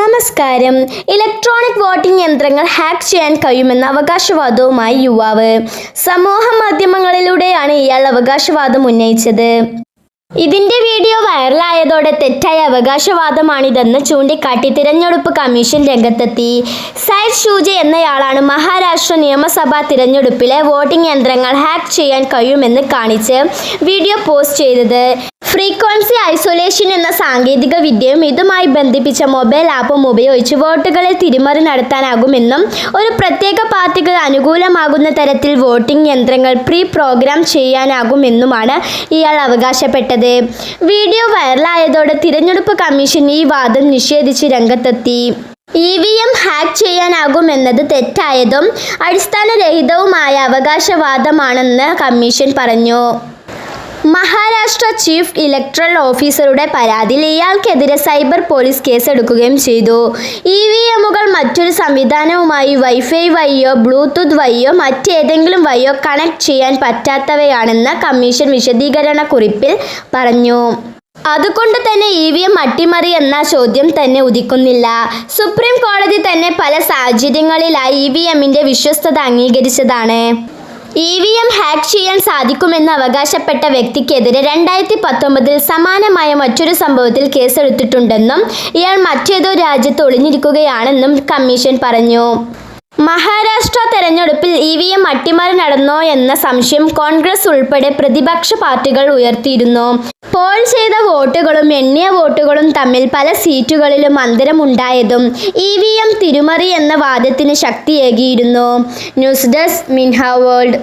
നമസ്കാരം. Electronic voting യന്ത്രങ്ങൾ hack ചെയ്യാൻ കഴിയുമെന്ന അവകാശവാദവുമായി യുവാവ്. സമൂഹ മാധ്യമങ്ങളിലൂടെയാണ് ഇയാൾ അവകാശവാദം ഉന്നയിച്ചത്. ഇതിന്റെ വീഡിയോ വൈറലായതോടെ തെറ്റായ അവകാശവാദമാണിതെന്ന് ചൂണ്ടിക്കാട്ടി തിരഞ്ഞെടുപ്പ് കമ്മീഷൻ രംഗത്തെത്തി. സൈദ് ഷൂജ എന്നയാളാണ് മഹാരാഷ്ട്ര നിയമസഭാ തിരഞ്ഞെടുപ്പിലെ വോട്ടിംഗ് യന്ത്രങ്ങൾ ഹാക്ക് ചെയ്യാൻ കഴിയുമെന്ന് കാണിച്ച് വീഡിയോ പോസ്റ്റ് ചെയ്തത്. ഫ്രീക്വൻസി ഐസൊലേഷൻ എന്ന സാങ്കേതിക വിദ്യയും ഇതുമായി ബന്ധിപ്പിച്ച മൊബൈൽ ആപ്പും ഉപയോഗിച്ച് വോട്ടുകളിൽ തിരിമറി നടത്താനാകുമെന്നും ഒരു പ്രത്യേക പാർട്ടികൾ അനുകൂലമാകുന്ന തരത്തിൽ വോട്ടിംഗ് യന്ത്രങ്ങൾ പ്രീ പ്രോഗ്രാം ചെയ്യാനാകുമെന്നുമാണ് ഇയാൾ അവകാശപ്പെട്ടത്. വീഡിയോ വൈറലായതോടെ തിരഞ്ഞെടുപ്പ് കമ്മീഷൻ ഈ വാദം നിഷേധിച്ച് രംഗത്തെത്തി. ഇ വി എം ഹാക്ക് ചെയ്യാനാകുമെന്നത് തെറ്റായതും അടിസ്ഥാനരഹിതവുമായ അവകാശവാദമാണെന്ന് കമ്മീഷൻ പറഞ്ഞു. മഹാരാഷ്ട്ര ചീഫ് ഇലക്ട്രൽ ഓഫീസറുടെ പരാതിയിൽ ഇയാൾക്കെതിരെ സൈബർ പോലീസ് കേസെടുക്കുകയും ചെയ്തു. ഇ വി എമ്മുകൾ മറ്റൊരു സംവിധാനവുമായി വൈഫൈ വഴിയോ ബ്ലൂടൂത്ത് വഴിയോ മറ്റേതെങ്കിലും വഴിയോ കണക്ട് ചെയ്യാൻ പറ്റാത്തവയാണെന്ന് കമ്മീഷൻ വിശദീകരണ കുറിപ്പിൽ പറഞ്ഞു. അതുകൊണ്ട് തന്നെ ഇ വി എം അട്ടിമറി എന്ന ചോദ്യം തന്നെ ഉദിക്കുന്നില്ല. സുപ്രീം കോടതി തന്നെ പല സാഹചര്യങ്ങളിലായി ഇ വി എമ്മിന്റെ വിശ്വസ്തത അംഗീകരിച്ചതാണ്. ഇ വി എം ഹാക്ക് ചെയ്യാൻ സാധിക്കുമെന്ന് അവകാശപ്പെട്ട വ്യക്തിക്കെതിരെ രണ്ടായിരത്തി പത്തൊമ്പതിൽ സമാനമായ മറ്റൊരു സംഭവത്തിൽ കേസെടുത്തിട്ടുണ്ടെന്നും ഇയാൾ മറ്റേതോ രാജ്യത്ത് ഒളിഞ്ഞിരിക്കുകയാണെന്നും കമ്മീഷൻ പറഞ്ഞു. മഹാരാഷ്ട്ര തെരഞ്ഞെടുപ്പിൽ ഇ വി എം അട്ടിമറി നടന്നോ എന്ന സംശയം കോൺഗ്രസ് ഉൾപ്പെടെ പ്രതിപക്ഷ പാർട്ടികൾ ഉയർത്തിയിരുന്നു. പോൾ ചെയ്ത വോട്ടുകളും എണ്ണിയ വോട്ടുകളും തമ്മിൽ പല സീറ്റുകളിലും അന്തരമുണ്ടായതും ഇ വി എം തിരുമറി എന്ന വാദത്തിന് ശക്തിയേകിയിരുന്നു. ന്യൂസ് ഡെസ്ക് മിൻഹ വേൾഡ്.